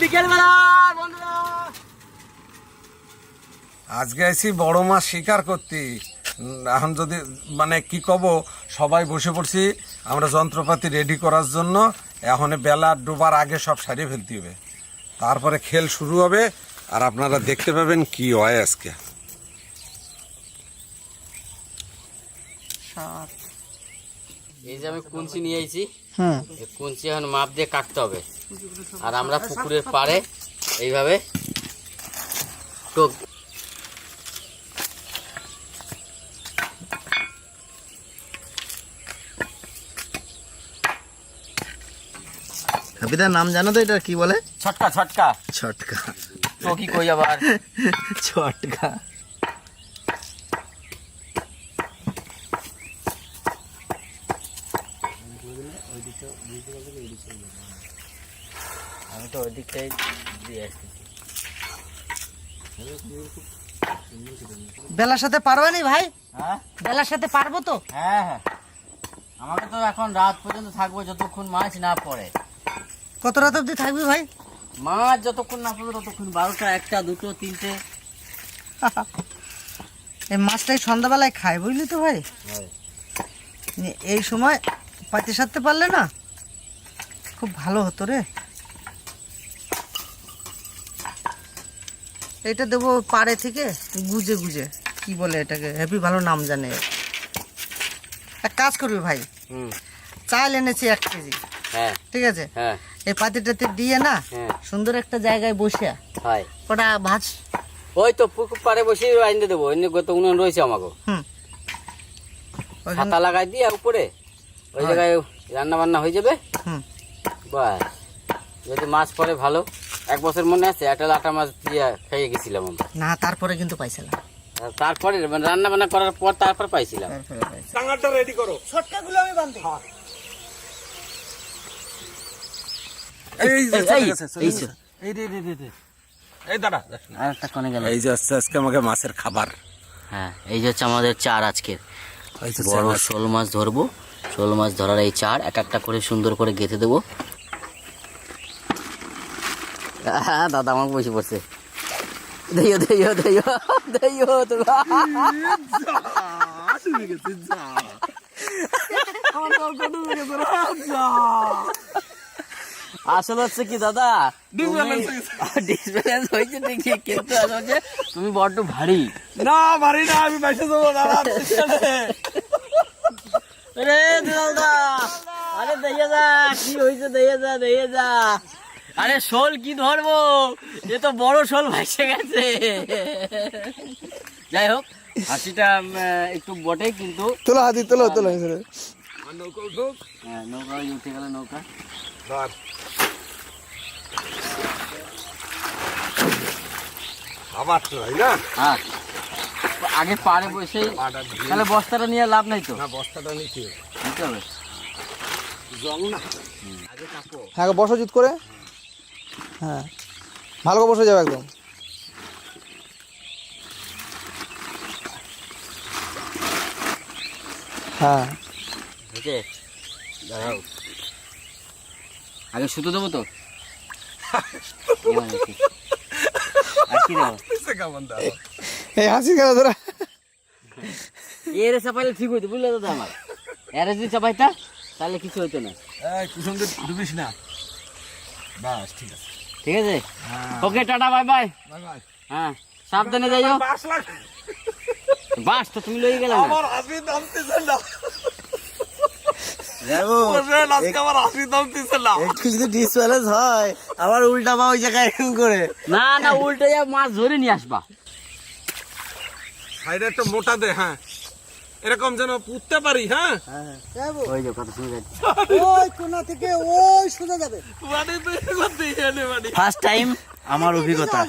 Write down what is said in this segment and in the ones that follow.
বিকেল বন্ধুরা। আজকে আইছি বড় মাছ শিকার করতে। এখন যদি মানে কি কব সবাই বসে পড়ছি আমরা যন্ত্রপাতি রেডি করার জন্য। এখন বেলা ডোবার আগে সব সারিয়ে ফেলতে হবে। তারপরে খেল শুরু হবে আর আপনারা দেখতে পাবেন কি হয় আজকে। এই যে আমি কুঞ্চি নিয়ে আইছি হুম এই কুঞ্চি এখন মাপ দিয়ে কাটতে হবে। আর আমরা পুকুরের পাড়ে এইভাবে টোক হাবিদার নাম জানো তো এটা কি বলে? ছটকা ছটকা। ছটকা। চকি কই আবার? ছটকা। আমি তো ওই দিকটাই দিয়ে আসছি। বেলার সাথে পারবে নি ভাই? হ্যাঁ? বেলার সাথে পারব তো? হ্যাঁ হ্যাঁ। আমাকে তো এখন রাত পর্যন্ত থাকব যতক্ষণ মাছ না পড়ে। কত রাত অব্দি থাকবি ভাই? মাছ যতক্ষণ না পড়বে ততক্ষণ বারোটা একটা দুটো তিনটে। এই মাছটাই সন্ধ্যাবেলায় খায় বুঝলি তো ভাই। এই সময় পাতি সারতে পারলে না খুব ভালো হতো রে। এটা দেবো পাড়ে থেকে গুজে গুজে। কি বলে এটাকে? হেভি ভালো নাম জানে। এক কাজ করবি ভাই। চাল এনেছি এক কেজি। হ্যাঁ। ঠিক আছে? হ্যাঁ। এই পাতিটাতে দিয়ে না হ্যাঁ। সুন্দর একটা জায়গায় বসে ওটা ভাজ ওই তো পুকুর পাড়ে বসে আইনে দেবো। অন্য গত উনুন রয়েছে আমাকে হাতা লাগাই দিয়ে উপরে। ওই জায়গায় রান্না বান্না হয়ে যাবে। হুম। বাস যদি মাছ পড়ে ভালো। এক বছর মনে আছে একটা লাটা মাছ দিয়ে খেয়ে গেছিলাম আমরা। না তারপরে কিন্তু পাইছিলাম। তারপরে মানে রান্না বান্না করার পর তারপর পাইছিলাম। রেডি করো। ছটকাগুলো আমি বান্ধি। এই যে আজকে আজকে আমাকে মাছের খাবার। হ্যাঁ এই যে হচ্ছে আমাদের চার আজকের। বড় শোল মাছ ধরবো। শোল মাছ ধরার এই চার এক একটা করে সুন্দর করে গেঁথে দেবো। দাদা আমাকে বসে পড়ছে দেইও দেইও দেইও দেইও তুমি আসলে হচ্ছে কি দাদা ডিসব্যালেন্স হয়েছে ঠিকই কিন্তু আসলে তুমি বড্ড ভারী না পারি না আমি বাইসে যাব দাদা রে দুলালদা আরে দেখে যা কি হয়েছে দেখে যা দেখে যা আরে শোল কি ধরবো? এ তো বড় শোল ভাসে গেছে। যাই হোক হাসিটা একটু বটে কিন্তু তোলো হাতি তোলো তোলো হ্যাঁ, নৌকা উঠে গেল নৌকা। খাবার তো না? হ্যাঁ। আগে পাড়ে বসেই তাহলে বস্তাটা নিয়ে লাভ নাই তো? না বস্তাটা নিতে নিতে হবে। জং না। হ্যাঁ বসো জিত করে। হ্যাঁ। ভালো করে বসে যাবে একদম। হ্যাঁ। দাঁড়াও। আগে সুতো দেবো তো? এই হাসি কেন তোরা এর চাপাইলে ঠিক হইতো বুঝলে দাদা আমার? এর যদি চাপাইতা তাহলে কিছু হইতো না। এই কুসুম ডুবিস না। বাস ঠিক আছে। ঠিক আছে? Okay tata bye bye bye bye হ্যাঁ সাবধানে যাইও। বাস তো তুমি লই গেলে আমার হাসি না। ডিসব্যালেন্স হয় আবার উল্টা পা ওই জায়গায় করে। না না উল্টে যা মাছ ধরে নিয়ে আসবা। সাইডে একটা মোটা দে হ্যাঁ। এরকম যেন পুততে পারি হ্যাঁ? ওই যে কথা শুনে যাচ্ছি। ওই কোনা থেকে ওই সোজা যাবে। মানে তুই করতে এনে মানে ফার্স্ট টাইম আমার অভিজ্ঞতা।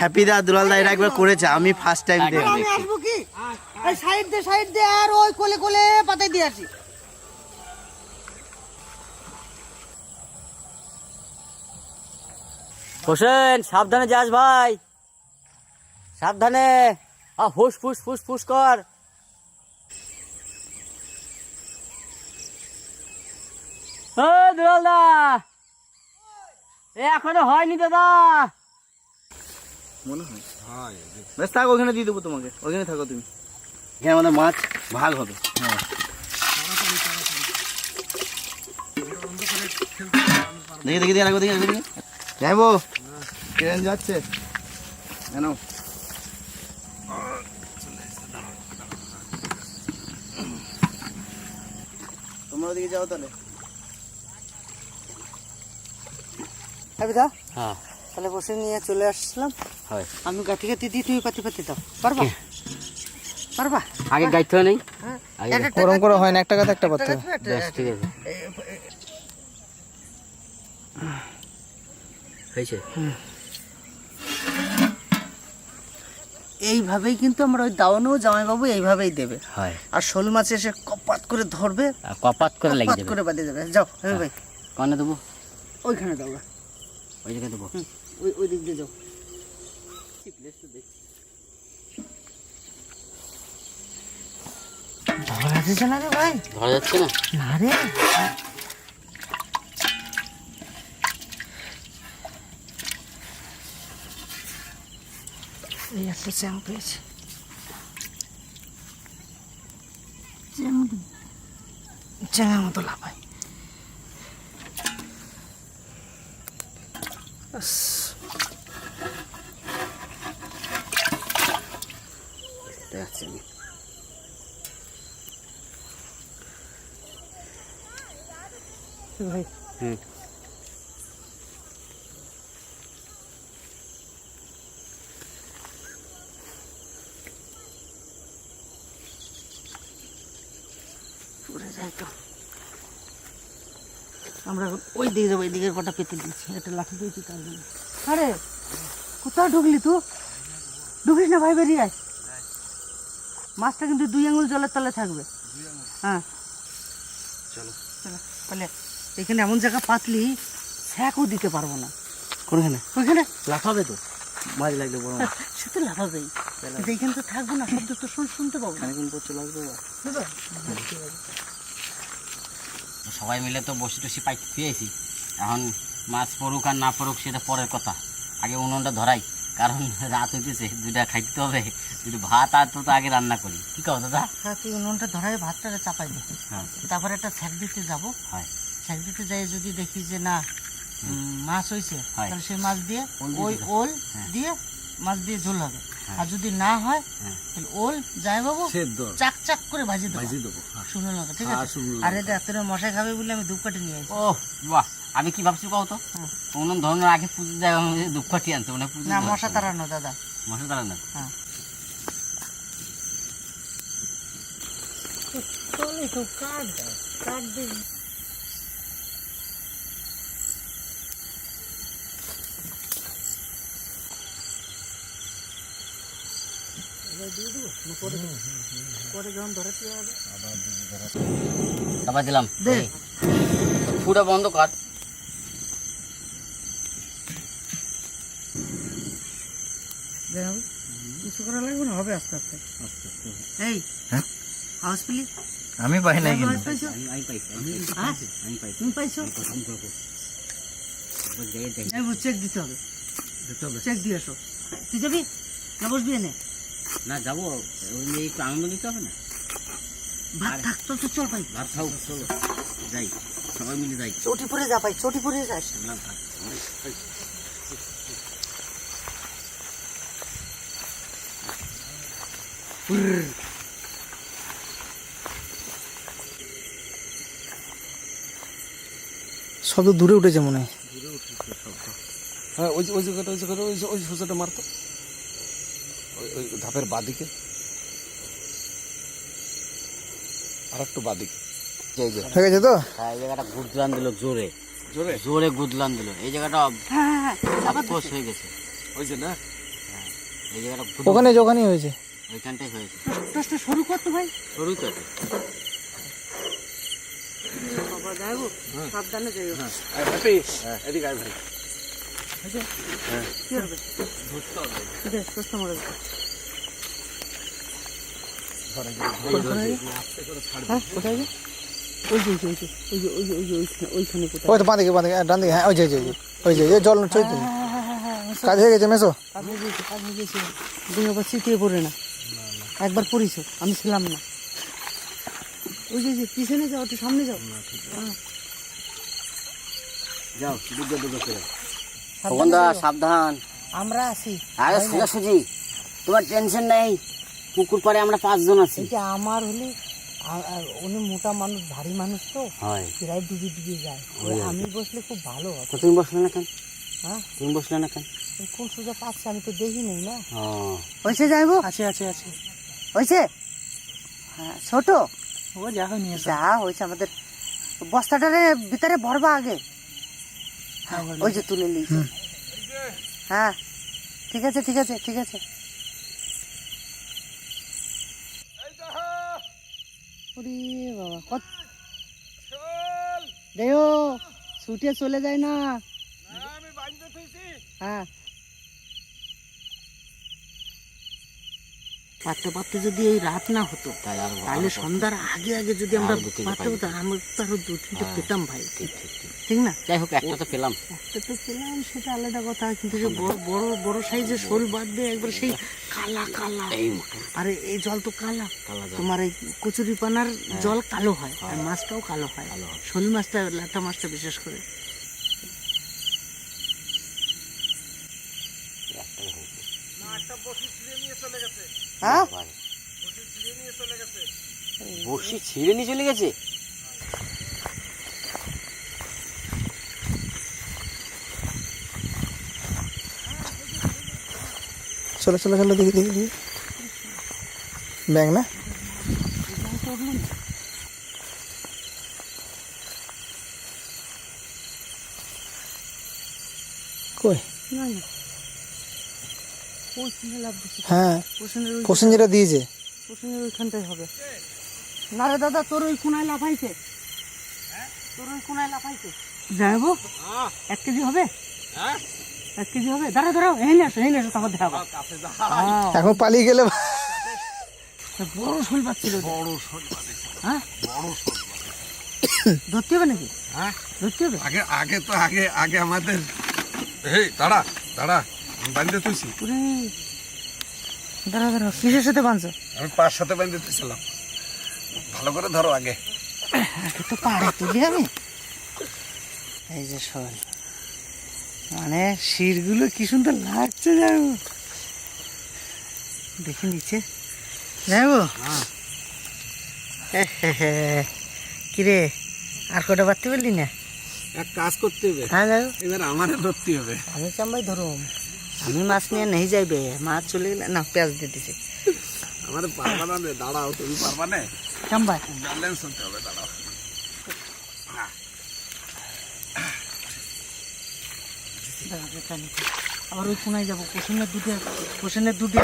হ্যাপি দা দুলাল দা এর একবার করেছে আমি ফার্স্ট টাইম দেখ আমি আসব কি? এই সাইড দে সাইড দে আর ওই কোলে কোলে পাতাই দিয়ে আসি। হোসেন সাবধানে যাস ভাই। সাবধানে। আ ফুস ফুস ফুস ফুস কর। ও দুলালদা। এ এখনও হয়নি দাদা। মনে হয়। বেশ থাক ওখানে দিয়ে দেবো তোমাকে। ওখানে থাকো তুমি। আমাদের মাছ ভাগ হবে। দেখি দেখি দেখি দেখি যাইবো। ট্রেন যাচ্ছে। কেন তোমরা ওদিকে যাও তাহলে। হ্যাঁ। তাহলে বসে নিয়ে চলে আসলাম। হয়। আমি গাঁথি গাঁথি দিই তুমি পাতি পাতি দাও। পারবা? পারবা? আগে গাইতে হয় নেই? হ্যাঁ। গরম করা হয় না একটা কথা একটা ঠিক আছে। হয়েছে? এইভাবেই কিন্তু আমরা ওই দাওয়ানো জামাইবাবু এইভাবেই দেবে। হয়। আর শোল মাছ এসে কপাত করে ধরবে কপাত করে লেগে কপাত করে বাঁধে যাবে যাও হ্যাঁ ভাই। কনে দেবো? ওইখানে দাও। গা। ওই জায়গায় দেবো। ওই ওই দিক দিয়ে যাও। ধরা দিছে না রে ভাই? ধরা যাচ্ছে না? না রে। এই একটা চ্যাং পেয়েছে। চ্যাঙের মতো লাফাই দেখাচ্ছি আমি ভাই হুম পড়ে যায় তো আমরা ওই দিকে যাব দিকের কটা পেতে দিচ্ছি একটা লাঠি দিয়েছি তার জন্য। আরে কোথাও ঢুকলি তুই? ঢুকিস না ভাই বেরিয়ে আয়। মাছটা কিন্তু দুই আঙুল জলের তলে থাকবে। হ্যাঁ। চলো। চলো তাহলে এখানে এমন জায়গা পাতলি স্যাকও দিতে পারব না। কোনখানে? ওইখানে। লাফাবে তো। মাছ লাগলে বড় সে তো লাফাবেই। কিন্তু এইখানে তো থাকব না শব্দ তো শুন- শুনতে পাবো না। পর চলে আসবে বুঝলো? সবাই মিলে তো বসে টসি পাইতে পেয়েছি এখন মাছ পড়ুক আর না পড়ুক সেটা পরের কথা। আগে উনুনটা ধরাই কারণ রাত হইতেছে দুইটা খাইতে তো হবে। যদি ভাত আর তো তো আগে রান্না করি। কি কও দাদা? হ্যাঁ তুই উনুনটা ধরাই ভাতটা চাপাই দিই হ্যাঁ। তারপরে একটা ছ্যাক দিতে যাব। হয়। ছ্যাক দিতে যাই যদি দেখি যে না মাছ হয়েছে তাহলে সেই মাছ দিয়ে ওই ওল। দিয়ে মাছ দিয়ে ঝোল হবে। হ্যাঁ। আর যদি না হয় হ্যাঁ। তাহলে ওল যাই বাবু চাক চাক করে ভাজি দেবো। ভাজি দেবো শুকনো লঙ্কা ঠিক হ্যাঁ, আছে? আর এটা এতটা মশাই খাবে বলে আমি ধূপকাঠি নিয়ে আসি। ও বাহ। আমি কি ভাবছি কও তো? হ্যাঁ। উনুন আগে পুজো দেয় দুঃখটি আনতে মানে পুজো না মশা তাড়ানো দাদা। মশা তারা না হ্যাঁ পরে যখন ধরাতে যাবে দিলাম এই, ফুটা বন্ধ কর। দেখাবো কিছু করা লাগবে না হবে আস্তে আস্তে। এই। হ্যাঁ? আমি পাই নাই পাইছো। আমি আমি পাইছি আমি পাইছি, হ্যাঁ? তুমি পাইছো? চেক দিতে হবে। চেক দিয়ে এসো। তুই যাবি? না বসবি এনে? না যাব। ওই নিয়ে একটু আনন্দ নিতে হবে না? ভাত থাকতো তো চল পাই ভাত খাও চলো। যাই সবাই মিলে যাই। চটি পরে যা পাই চটি পরে যাস। না, থাক। শব্দ দূরে উঠেছে মনে হয়। হ্যাঁ ওই ওই জায়গাটা ওই জায়গাটা ওই ওই সোজাটা মারতো। ওই ধাপের বাদিকে। আর একটু বাদিকে। এই যে। হয়ে গেছে তো? হ্যাঁ, এই জায়গাটা গুদলান দিল জোরে। জোরে? জোরে গুদলান দিল। এই জায়গাটা হ্যাঁ হ্যাঁ হয়ে। গেছে। ওই যে না? এই জায়গাটা ওখানে ওখানেই হয়েছে। ওইখানটাই হয়েছে। শুরু কর তো ভাই। সরুই তো। এটা। বাবা যাইবো? সাবধানে যাইও। হ্যাপি এদিকে আয় ভাই কি হবে? দে টোস্টটা মরে যাবে। হ্যাঁ কোথায় যে ওই যে ওই যে ওই যে ওই যে ওই যে ওইখানে ওইখানে কোথায় ওই তো বাঁদিকে বাঁদিকে হ্যাঁ, ডান দিকে হ্যাঁ ওই যে ওই যে, ওই যে, ওই যে এই জল নড়ছে ওই যে। কাজ হয়ে গেছে মেসো কাজ হয়ে গেছে কাজ হয়ে গেছে তুমি আবার সিটিয়ে পড়ে না একবার পড়িস আমি ছিলাম না ওই যে ওই যে পিছনে যাও একটু সামনে যাও হ্যাঁ, যাও দুর্গে দুর্গে করে সাবধানে খোকনদা যাও। সাবধান আমরা আছি আরে সোজাসুজি তোমার টেনশন নেই পুকুর পাড়ে আমরা পাঁচজন আছি। এটা আমার হলে আর উনি মোটা মানুষ ভারী মানুষ তো হয়। প্রায় ডুবে ডুবে যায়। আমি বসলে খুব ভালো তো তুমি বসলে না কেন? হ্যাঁ? তুমি বসলে না কেন? কোন সোজা পাচ্ছে আমি তো দেখি নাই না। হয়েছে যাইবো? আছে আছে আছে। হয়েছে? হ্যাঁ ছোট। ও যা হয় নিয়ে যা হয়েছে আমাদের। বস্তাটারে ভিতরে ভরবা আগে। হ্যাঁ, ওই যে তুলে নিয়েছে। হ্যাঁ। ঠিক আছে ঠিক আছে ঠিক আছে। ওরে বাবা কত দেও ছুটে চলে যায় না। হ্যাঁ। পারতে পারতে যদি এই রাত না হতো তাহলে সন্ধ্যার আগে আগে যদি আমরা আরও পারতে হতো আমরা তো আরও দু তিনটে পেতাম ভাই। ঠিক ঠিক না? যাই হোক একটা তো পেলাম। একটা তো পেলাম সেটা আলাদা কথা কিন্তু যে বড় বড় বড় সাইজের শোল বাদ দিয়ে একবার সেই কালা কালা। আরে এই জল তো কালা। কালা তোমার এই কচুরি পানার জল কালো হয় আর মাছটাও কালো হয়। শোল মাছটা লাটা মাছটা বিশেষ করে। হ্যাঁ? ভাই। ছিঁড়ে নিয়ে চলে গেছে? চলো চলো চলো দেখি দেখি দেখি। ব্যাং না? কই? না না পশ্চিমে লাভ দিচ্ছে হ্যাঁ কোশ্চেন যেটা দিয়েছে। ওইখানটাই হবে। না রে দাদা তোর ওই কোনায় লাফাইছে। তোর ওই কোনায় লাফাইছে। যাব এক কেজি হবে? এক কেজি হবে? দাঁড়া দাঁড়াও এনে আসো এনে আসো তারপর দেখাবো। হ্যাঁ, এখন পালিয়ে গেলে বড় শোল পাচ্ছিল বড় শোল হ্যাঁ? ধরতে হবে নাকি? হ্যাঁ? ধরতে হবে? আগে আগে তো আগে আগে আমাদের এই দাঁড়া দাঁড়া। বান্ধে তুইছি দাঁড়া দাঁড়া কিসের সাথে বাঁধছো আমি পাঁচ সাথে বান্ধে তুইছিলাম ভালো করে ধরো আগে। আগে তো পাড়ে তুলি আমি। এই যে শোল মানে শিরগুলো কি সুন্দর লাগছে যাব দেখি নিচে যাব কিরে আর কটা বাড়তে পারলি না? এক কাজ করতে হবে। হ্যাঁ যাব এবার আমারে ধরতে হবে। আমি চাম্বাই ধরুম আমি মাছ নিয়ে নেই যাইবে মাছ চলে গেলে না পেঁয়াজ দিয়ে দিছে। আমার পারবা না রে, দাঁড়াও তুমি পারবা না? ব্যালেন্স হতে হবে দাঁড়াও। আবার ওই কোনায় যাব কুসুমের দুধে কুসুমের দুধে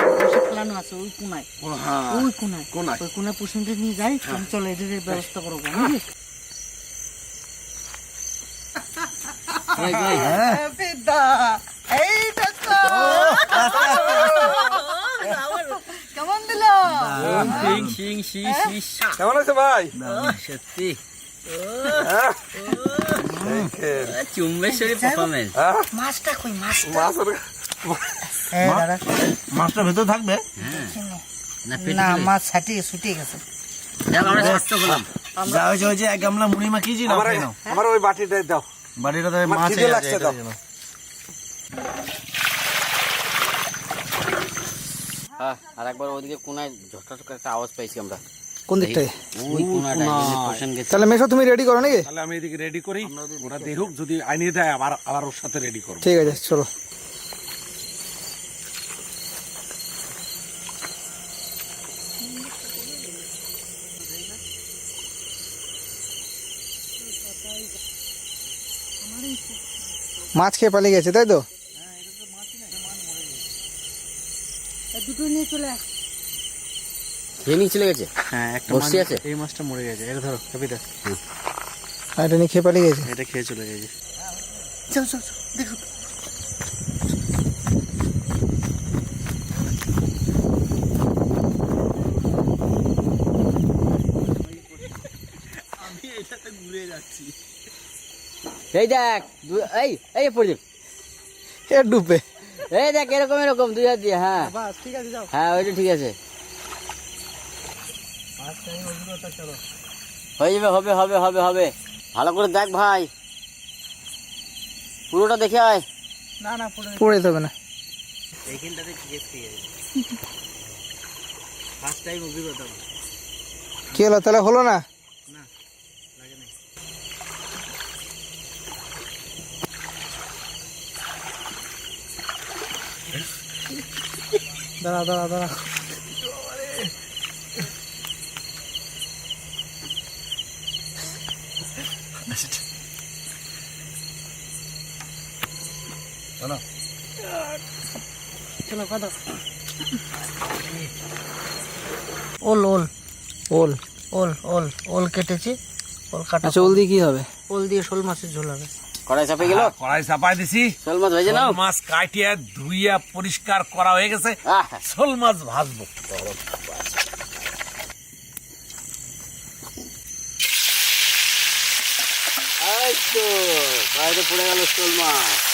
ফেলানো আছে ওই কোনায়। ও হ্যাঁ ওই কোনায়। কোনায়? ওই কোনায় কুসুমটা নিয়ে যাই তুমি চলো এদের ব্যবস্থা করব বুঝলি? কেমন আছে ভাই? সত্যি। চুম্বেশ্বরী পারফরমেন্স হ্যাঁ? মাছটা কই মাছটা? ভেতর থাকবে? না মাছ ছাটিয়ে ছুটিয়ে গেছে। যা হয়েছে হয়েছে এক গামলা মুড়ি মাখিয়েছি না আমার ওই বাটিটাই দাও। আমার মাছ লাগছে দাও। দিয়ে নাও। হ্যাঁ, আর একবার ওইদিকে কোনায় ঝটকা ঝটকা একটা আওয়াজ পাইছি আমরা। কোন দিকটায়? ওই কোনাটায় যেখানে পোষণ গেছে। তাহলে মেসো তুমি রেডি করো নাকি? তাহলে আমি এদিকে রেডি করি ওরা দেখুক যদি আইনিয়ে দেয় আবার আবার ওর সাথে রেডি করব। ঠিক আছে চলো। মাছ খেয়ে পালিয়ে গেছে তাই তো? দুটো নিয়ে চলে আয়। খেয়ে নিয়ে চলে গেছে? হ্যাঁ একটা বসে আছে? এই মাছটা মরে গেছে। এটা ধরো কবিতা আর এটা নিয়ে খেয়ে পালিয়ে গেছে? এটা খেয়ে চলে গেছে। চল চল চল, দেখো। এই দেখ এই এই পড়ে এ ডুবে। এই দেখ এরকম এরকম দুই হাত দিয়ে হ্যাঁ। বাস ঠিক আছে যাও। হ্যাঁ ওইটা ঠিক আছে। হয়ে যাবে হবে হবে হবে হবে। ভালো করে দেখ ভাই। পুরোটা দেখে আয়। না না পড়ে হবে না। এইখানটাতে ঠিক আছে ফার্স্ট টাইম অভিজ্ঞতা। কি হলো তাহলে হলো না। দাঁড়া দাঁড়া দাঁড়া। চলো কথা ওল ওল। ওল ওল ওল ওল কেটেছি। ওল কাটা আচ্ছা ওল দিয়ে কি হবে? ওল দিয়ে শোল মাছের ঝোল হবে। কড়াই চাপে গেল? কড়াই চাপাই দিছি। শোল মাছ ভেজে নাও। মাছ কাটিয়ে ধুইয়া পরিষ্কার করা হয়ে গেছে। শোল মাছ ভাজবো। এই তো বাইরে পড়ে গেল শোল মাছ।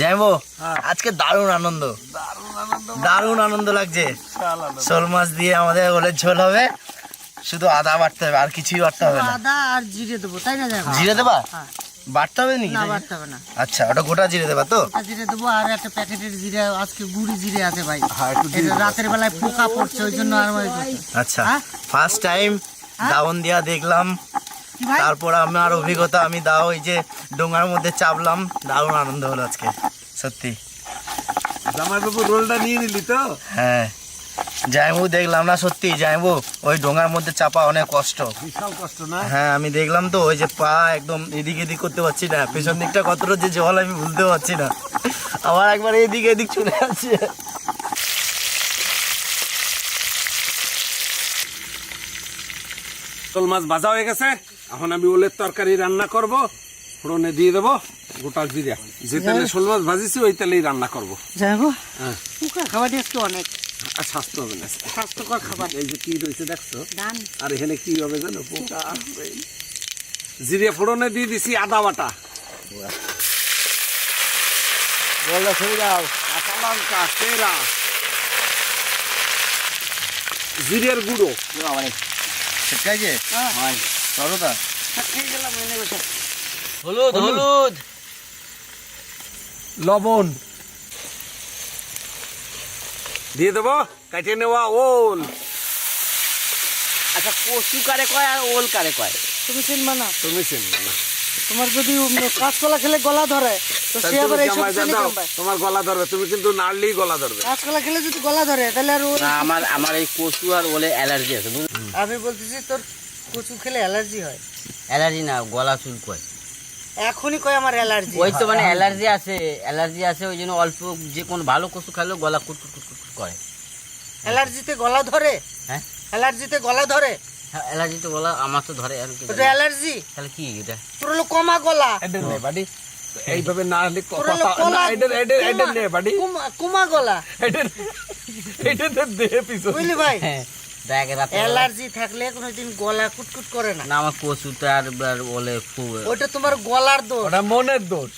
যাইবো? আজকে দারুণ আনন্দ। দারুণ আনন্দ লাগছে। শোল মাছ দিয়ে আমাদের ওলের ঝোল হবে। শুধু আদা বাটতে হবে আর কিছুই বাটতে হবে না। আদা আর জিরে দেবো তাই না যাব জিরে দেবা? হ্যাঁ। বাটতে হবে নাকি? না বাড়তে হবে না। আচ্ছা ওটা গোটা জিরে দেবা তো? জিরে দেবো আর একটা প্যাকেটের জিরে আজকে গুড়ি জিরে আছে ভাই। এটা রাতের বেলায় পোকা পড়ছে ওই জন্য আর আচ্ছা হ্যাঁ? ফার্স্ট টাইম দাওন দিয়া দেখলাম। তারপর আমার অভিজ্ঞতা আমি দাও ওই যে ডোঙার মধ্যে চাপলাম দারুণ আনন্দ হলো আজকে সত্যি। জামাইবাবু রোলটা নিয়ে নিলি তো? হ্যাঁ। জাইবু দেখলাম না সত্যি জাইবু ওই ডোঙার মধ্যে চাপা অনেক কষ্ট। বিশাল কষ্ট না? হ্যাঁ আমি দেখলাম তো ওই যে পা একদম এদিক এদিক করতে পারছি না পেছন দিকটা কতটা যে জল আমি বুঝতে পারছি না। আবার একবার এদিক এদিক চলে আসছে। শোল মাছ ভাজা হয়ে গেছে? এখন আমি ওলের তরকারি রান্না করব ফোড়নে দিয়ে দেবো গোটা জিরা। যে তেলে শোল মাছ ভাজিছি ওই তেলেই রান্না করব। যাব হ্যাঁ। পোকা খাবারটি অনেক। আর স্বাস্থ্য হবে না। স্বাস্থ্যকর খাবার। এই যে কি রয়েছে দেখছ? আর এখানে কি হবে জানো? পোকা জিরে ফোড়নে দিয়ে দিছি আদা বাটা। বলল কাঁচা লঙ্কা জিরের গুঁড়ো। ঠিক আছে চলো হলুদ হলুদ। লবণ। দিয়ে দেবো কাটিয়ে নেওয়া ওল। আচ্ছা কচু কারে কয় আর ওল কারে কয়? তুমি চিনবা না। তুমি চিনবে না। তোমার যদি কাঁচকলা খেলে গলা ধরে তো সে আবার। তোমার গলা ধরবে তুমি কিন্তু নাড়লেই গলা ধরবে। কাঁচকলা খেলে যদি গলা ধরে তাহলে আর আমার আমার এই কচু আর ওলে অ্যালার্জি আছে আমি বলতেছি তোর কচু খেলে অ্যালার্জি হয়? অ্যালার্জি না গলা চুল কয় এখনই কয় আমার অ্যালার্জি? ওই তো মানে অ্যালার্জি আছে অ্যালার্জি আছে ওই জন্য অল্প যে কোনো ভালো কচু খাইলেও গলা কুটকুট কুটকুট করে। অ্যালার্জিতে গলা ধরে? হ্যাঁ? অ্যালার্জিতে গলা ধরে? হ্যাঁ অ্যালার্জি তো গলা আমার তো ধরে আর কি। অ্যালার্জি? তাহলে কি এটা? তোর হলো কমা গলা। এটা নে বাড়ি এইভাবে তোর হলো কথা এটা এটা এটা নে বাড়ি। কুমা- কুমা গলা। এটা এটা দে পিছন। বুঝলি ভাই? হ্যাঁ। অ্যালার্জি থাকলে কোনোদিন গলা কুটকুট করে না। না আমার কচুটা আর আর ওলে তোমার গলার দোষ। ওটা মনের দোষ।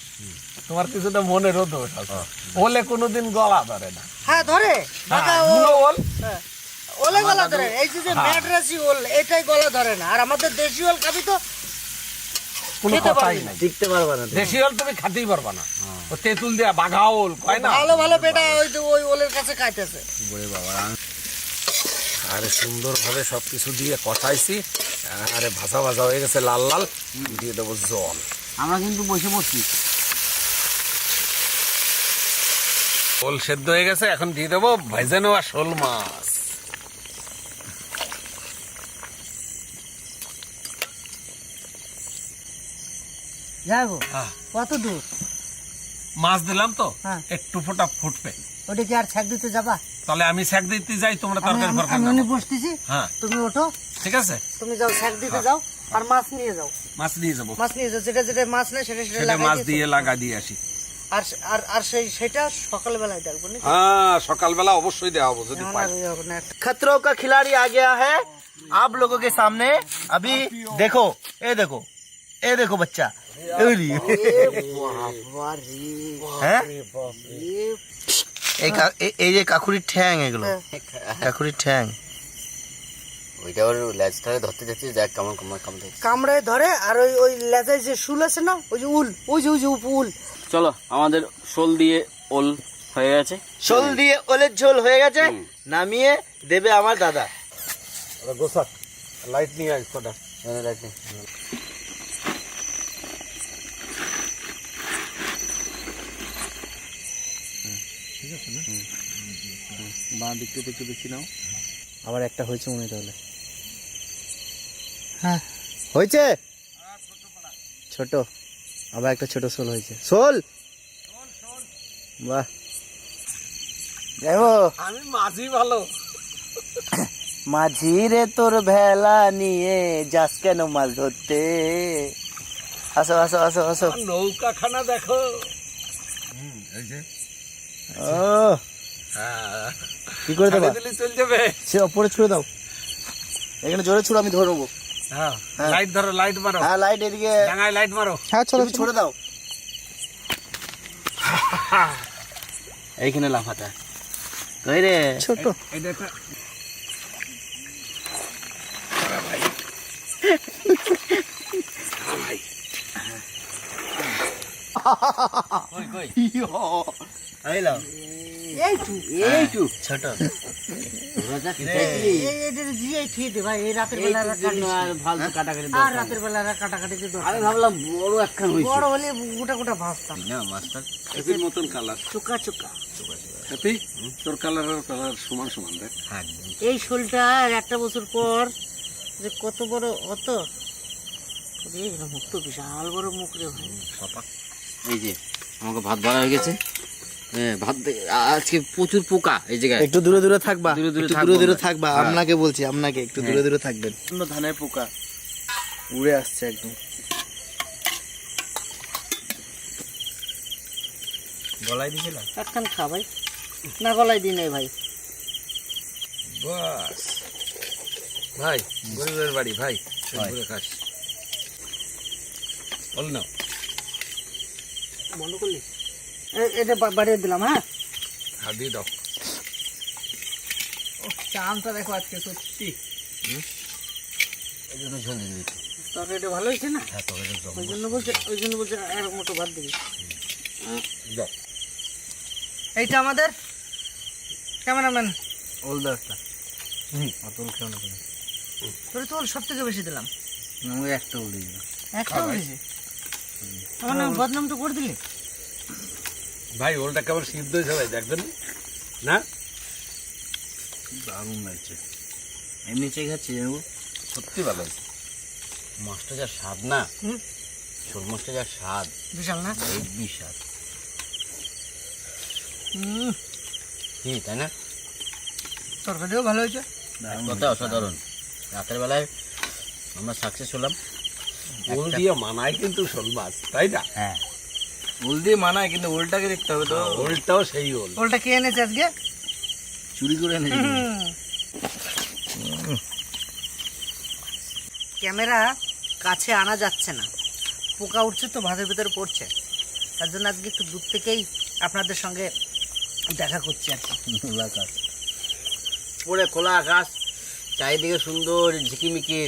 তোমার কিছুটা মনেরও দোষ আছে। ওলে কোনোদিন গলা ধরে না। হ্যাঁ ধরে। হ্যাঁ, ওল হ্যাঁ, ওলে গলা ধরে। এই যে হ্যাঁ। ম্যাড্রাসি ওল এটাই গলা ধরে না। আর আমাদের দেশি ওল খাবি তো? কোনো কথাই না। নাই। টিকতে পারবা না দেশি ওল তুমি খাতেই পারবা না। ও। তেঁতুল দিয়া বাঘা ওল কয় না? ভালো ভালো বেটা ওই ওই ওলের কাছে খাইতেছে। বলে বাবা আরে সুন্দরভাবে সবকিছু দিয়ে কষাইছি। আরে ভাজা ভাজা হয়ে গেছে লাল লাল। দিয়ে দেবো জল। আমরা কিন্তু বসে পড়ছি। ওল সেদ্ধ হয়ে গেছে এখন দিয়ে দেবো ভেজে নেওয়া শোল মাছ। যাব হ্যাঁ। কত দূর? মাছ দিলাম তো হ্যাঁ। একটু ফোটা ফুটবে। ওটা কি আর ছ্যাক দিতে যাবা তাহলে আমি স্যাক দিতে যাই তোমরা আমি তরকারি আমি- ফরকারি আমি নাও। উনি বসতেছি হ্যাঁ তুমি ওঠো ঠিক আছে তুমি যাও ছ্যাক দিতে হ্যাঁ। যাও আর মাছ নিয়ে যাও মাছ নিয়ে যাবো মাছ নিয়ে যাও যেটা যেটা মাছ নেই সেটা সেটা সেটা লাগাই মাছ দিয়েছো। দিয়ে লাগা দিয়ে আসি আর আর আর সেই সেটা সকালবেলায় দেখবো নাকি হ্যাঁ সকালবেলা অবশ্যই দেওয়া হবো যদি এখন পাই আর ওই হবে না। खतरों का खिलाड़ी आ गया है आप लोगों के सामने अभी देखो ये देखो ये देखो बच्चा अरे। হ্যাঁ এই কা- এই- এই যে কাকুরির ঠ্যাং এগুলো কাকুরির ঠ্যাং। ওইটা ওর ল্যাজটারে ধরতে যাচ্ছে দেখ কেমন কেমন ধরছে। কামড়ায় ধরে আর ওই ওই লেজায় যে শুল আছে না ওই যে উল ওই যে ওই যে উল। চলো আমাদের শোল দিয়ে ওল হয়ে গেছে। শোল দিয়ে ওলের ঝোল হয়ে গেছে নামিয়ে দেবে আমার দাদা। গোসাক লাইট নিয়ে আস কটা। বাঁ দিকটা একটু বেশি নাও। আবার একটা হয়েছে মনে তাহলে। হ্যাঁ। হয়েছে? ছোট আবার একটা ছোট শোল হয়েছে। শোল! বাহ। দেখো। আমি মাঝি ভালো। মাঝি রে তোর ভেলা নিয়ে যাস কেন মাছ ধরতে? আসো আসো আসো আসো। নৌকা খানা দেখো। ও হ্যাঁ কি করে দেবা? দিলে চল যাবে। সে ওপরে ছুড়ে দাও। এখানে জোরে ছুড়ে আমি ধরে নেব হ্যাঁ হ্যাঁ। লাইট ধরো লাইট মারো। হ্যাঁ লাইট এদিকে। ডাঙায় লাইট মারো। হ্যাঁ চলো ছুড়ে দাও। এইখানে লাফাটা কই রে? ছোট। এটা এই লাও এইটু এইটু ছোট। এই। এটা জিয়ে ঠিক দে ভাই এই রাতের বেলা আর কাটিস না। ফালতু আর রাতের বেলা আর কাটাকাটি দিয়ে দরকার ভাবলাম বড় একখান হয়েছে বড় হলে গোটা গোটা ভাজতাম না মাস্টার হ্যাপির মতন কালার চোকা চোকা। হ্যাপি তোর কালার আর কালার সমান সমান দেখ। এই শোলটা আর একটা বছর পর যে কত বড় অত। রে মুখ তো বিশাল বড় মুখ রে ভাই। এই যে আমাকে ভাত ধরা হয়ে গেছে। হ্যাঁ ভাত আজকে প্রচুর পোকা এই জায়গায়। একটু দূরে দূরে থাকবা দূরে দূরে দূরে দূরে থাকবা হ্যাঁ। আপনাকে বলছি আপনাকে একটু দূরে দূরে থাকবেন। ধানের পোকা। উড়ে আসছে একদম। গলায় একখান খা ভাই। না গলায় দিই নাই ভাই। বাস। ভাই গরিবের বাড়ি ভাই। খাস বল না। বন্ধ করলি? এটা বাড়িয়ে দিলাম হ্যাঁ? হাত দিয়ে দাও। চামটা দেখো আজকে সত্যি। এই জন্য ঝোল দিয়ে দিচ্ছি তবে ভালো হয়েছে না? হ্যাঁ তবে ওই জন্য বলছে ওই জন্য বলছে এক মুঠো ভাত দিবি। দাও। এইটা আমাদের? ক্যামেরাম্যান। ওল দাও একটা। অতল খেও না তোর তো সব থেকে বেশি দিলাম। আমি একটা ওল দিয়ে দিলাম। একটাও বেশি আমার নাম বদনাম তো করে দিলি? ভাই ওলটা কেমন সিদ্ধ হয়েছে ভাই দেখবেন না? দারুণ লাগছে এমনি চেয়ে খাচ্ছি সত্যি ভালো হয়েছে। মাছটা যা স্বাদ না। শোল মাছটা যা স্বাদ। বিশাল না? বিস্বাদ হুম। কি তাই না? তরকারিও ভালো হয়েছে। কথা অসাধারণ। রাতের বেলায় আমরা সাকসেস হলাম। ওল দিয়ে মানায় কিন্তু শোল মাছ তাই না? হ্যাঁ। ওল দিয়ে মানায় কিন্তু ওলটাকে দেখতে হবে তো। ওলটাও সেই ওল ওলটা কে এনেছে আজকে? চুরি করে এনেছি। ক্যামেরা কাছে আনা যাচ্ছে না। পোকা উঠছে তো ভাতের ভিতরে পড়ছে। তার জন্য আজকে একটু দূর থেকেই আপনাদের সঙ্গে দেখা করছি আর কি। পরে খোলা আকাশ চারিদিকে সুন্দর ঝিকিমিকি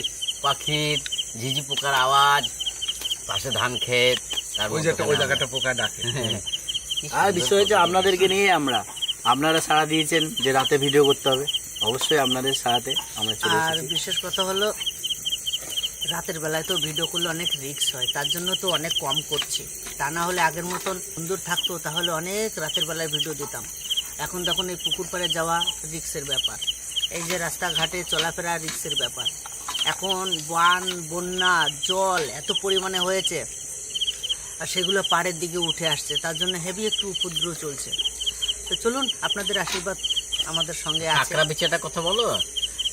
পাখির ঝিঝি পোকার আওয়াজ পাশে ধান ক্ষেত ওই জায়গাটা ওই জায়গাটা পোকা ডাকে। আর বিষয় হচ্ছে আপনাদেরকে নিয়ে আমরা আপনারা সাড়া দিয়েছেন যে রাতে ভিডিও করতে হবে। অবশ্যই আপনাদের সাড়াতে আমরা চলে আর বিশেষ কথা হলো রাতের বেলায় তো ভিডিও করলে অনেক রিক্স হয় তার জন্য তো অনেক কম করছি। তা না হলে আগের মতন সুন্দর থাকতো তাহলে অনেক রাতের বেলায় ভিডিও দিতাম। এখন তখন এই পুকুর পাড়ে যাওয়া রিক্সের ব্যাপার। এই যে রাস্তাঘাটে চলাফেরা রিক্সের ব্যাপার। এখন বান বন্যা জল এত পরিমাণে হয়েছে আর সেগুলো পাড়ের দিকে উঠে আসছে। তার জন্য হেভি একটু উপদ্রব চলছে। তো চলুন আপনাদের আশীর্বাদ আমাদের সঙ্গে আছে। কাঁকড়া বিছাটা কথা বলো?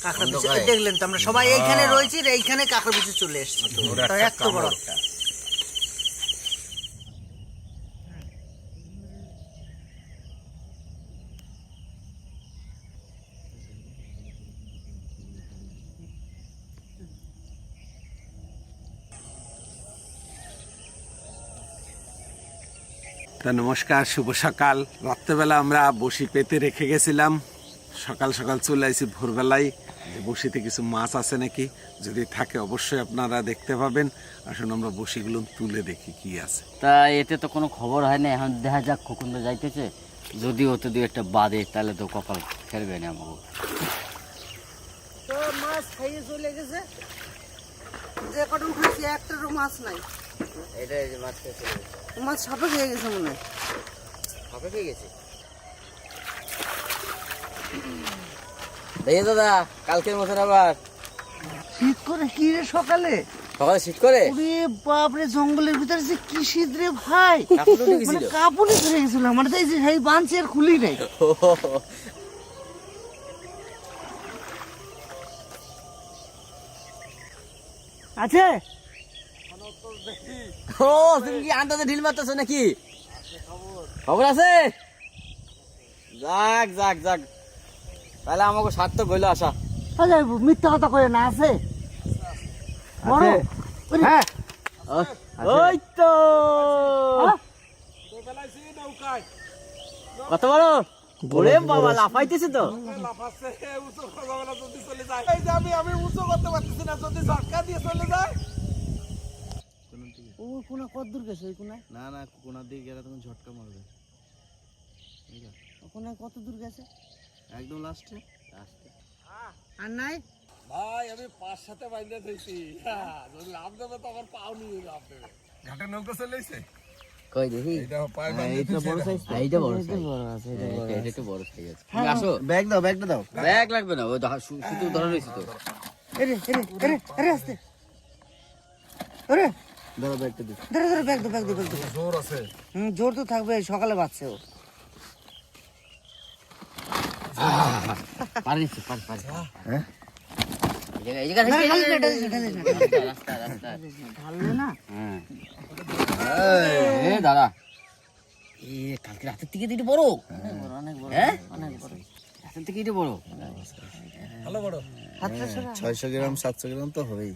কাঁকড়া বিছে দেখলেন তো আমরা সবাই এইখানে রয়েছি এইখানে কাঁকড়া বিচে চলে এসেছি। এত বড়। একটা। তা নমস্কার শুভ সকাল। রাত্রেবেলা আমরা বসি পেতে রেখে গেছিলাম। সকাল সকাল চলে আসি ভোরবেলায়। যে বসিতে কিছু মাছ আছে নাকি যদি থাকে অবশ্যই আপনারা দেখতে পাবেন। আসুন আমরা বসিগুলো তুলে দেখি কি আছে। তা এতে তো কোনো খবর হয় না এখন দেখা যাক খোকন তো যাইতেছে। যদি ওতে দুই একটা বাদে তাহলে তো কপাল ফেরবে না আমাকে তো মাছ খাইয়ে চলে গেছে। যে কটা উঠেছি একটারও মাছ নাই। এটা এই যে মাছ মাছ সাপে খেয়ে গেছে মনে হয়। হবে পেয়ে গেছে? দেখে দাদা কালকের মতন আবার। শীত করে কি রে সকালে? সকালে শীত করে? ওরে বাপরে জঙ্গলের ভিতরে যে কি শীত রে ভাই। মানে কাপড়ে ধরে গেছিল। আমার তো এই যে সেই বাঁধছে আর খুলি নাই। আছে? ও তুমি কি আন্দাজে ঢিল মারতেছো নাকি? খবর আছে? যাক যাক যাক। তাহলে আমাকে সার্থক হইল আসা আচ্ছা মিথ্যা কথা কয়ে না আছে? বড় ওরে, হ্যাঁ। ওই তো? কত বড়? ওরে বাবা লাফাইতেছে তো। ও কোনা কত দূর গেছে? ওই কোনায় না না কোনার দিকে গেলে তখন ঝটকা মারবে। ও কোনায় কত দূর গেছে? একদম লাস্টে আর নাই? ভাই আমি পাঁচ সাথে বাইন্দে দিয়েছি যদি লাভ দেবে তো আমার পাও নিয়ে লাভ দেবে। ঘাটে নৌকা চলে এসে কই দেখি? এইটা পায়ে এইটা বড় সাইজ এইটা বড় সাইজ বড় আছে এটা একটু বড় সাইজ আছে। আসো। ব্যাগ দাও ব্যাগটা দাও। ব্যাগ লাগবে না ওই ধা- সু- সুতো ধরে তো। এরে এরে এরে এরে আসতে। ওরে। ধরো ব্যাগটা দিও ধরে ধরে ব্যাগ দো ব্যাগ দো ব্যাগ দো জোর আছে হুম জোর তো থাকবে সকালে বাঁচছে ও পারে পারে পারে হ্যাঁ? হ্যাঁ। দাদা এ কালকে রাতের থেকে বড় অনেক বড় হ্যাঁ অনেক বড় রাতের থেকে এটা বড় ভালো বড় হাতটা সরা। ছয়শো গ্রাম সাতশো গ্রাম তো হবেই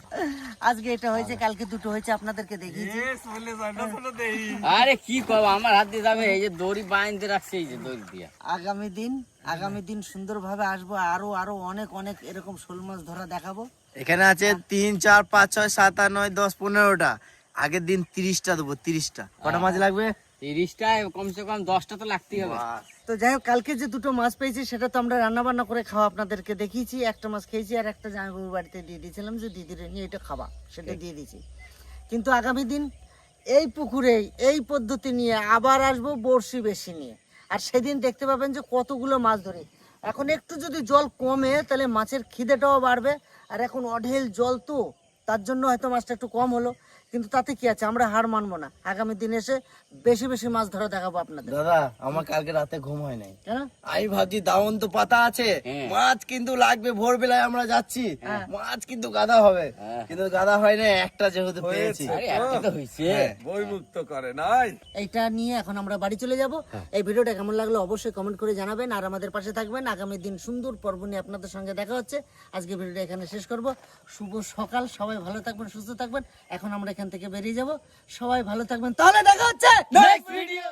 আজকে এটা হয়েছে কালকে দুটো হয়েছে আপনাদেরকে দেখিয়েছি। চলে যায় না চলে দেই। আরে কি করব আমার হাত দিয়ে যাবে এই যে দড়ি বাইন্ধে রাখছে এই যে দড়ি দিয়া। আগামী দিন আগামী দিন সুন্দরভাবে আসব আরও আরও অনেক অনেক এরকম শোল মাছ ধরা দেখাবো। এখানে আছে তিন চার পাঁচ ছয় সাত আট নয় দশ পনেরোটা। আগের দিন তিরিশটা দেবো তিরিশটা। কটা মাছ লাগবে? তিরিশটায় কমসে কম দশটা তো লাগতেই হবে। তো যাই হোক কালকে যে দুটো মাছ পেয়েছি সেটা তো আমরা রান্না বান্না করে খাওয়া আপনাদেরকে দেখিয়েছি। একটা মাছ খেয়েছি আর একটা জামাইবাবুর বাড়িতে দিয়ে দিয়েছিলাম যে দিদির নিয়ে এটা খাবা। সেটা দিয়ে দিয়েছি। কিন্তু আগামী দিন এই পুকুরে এই পদ্ধতি নিয়ে আবার আসব বড়শি বেশি নিয়ে। আর সেদিন দেখতে পাবেন যে কতগুলো মাছ ধরে। এখন একটু যদি জল কমে তাহলে মাছের খিদেটাও বাড়বে। আর এখন অঢেল জল তো তার জন্য হয়তো মাছটা একটু কম হলো। কিন্তু তাতে কি আছে? আমরা হার মানবো না। আগামী দিন এসে বেশি বেশি মাছ ধরা দেখাবো আপনাদের। দাদা আমার কালকে রাতে ঘুম হয় নাই। কেন? আমি ভাবছি দাউন তো পাতা আছে। হ্যাঁ। মাছ কিন্তু লাগবে ভোর বেলায় আমরা যাচ্ছি। মাছ কিন্তু গাদা হবে। হ্যাঁ। কিন্তু গাদা হয় না একটা যেহেতু পেয়েছি। আরে একটা তো হয়েছে। বই করে নাই। এইটা নিয়ে এখন আমরা বাড়ি চলে যাব। এই ভিডিওটা কেমন লাগল অবশ্যই কমেন্ট করে জানাবেন। আর আমাদের পাশে থাকবেন। আগামী দিন সুন্দর পর্ব নিয়ে আপনাদের সঙ্গে দেখা হচ্ছে। আজকে ভিডিওটা এখানে শেষ করব। শুভ সকাল। সবাই ভালো থাকবেন সুস্থ থাকবেন। এখন আমরা এখান থেকে বেরিয়ে যাব। সবাই ভালো থাকবেন। তাহলে দেখা হচ্ছে নেক্সট ভিডিও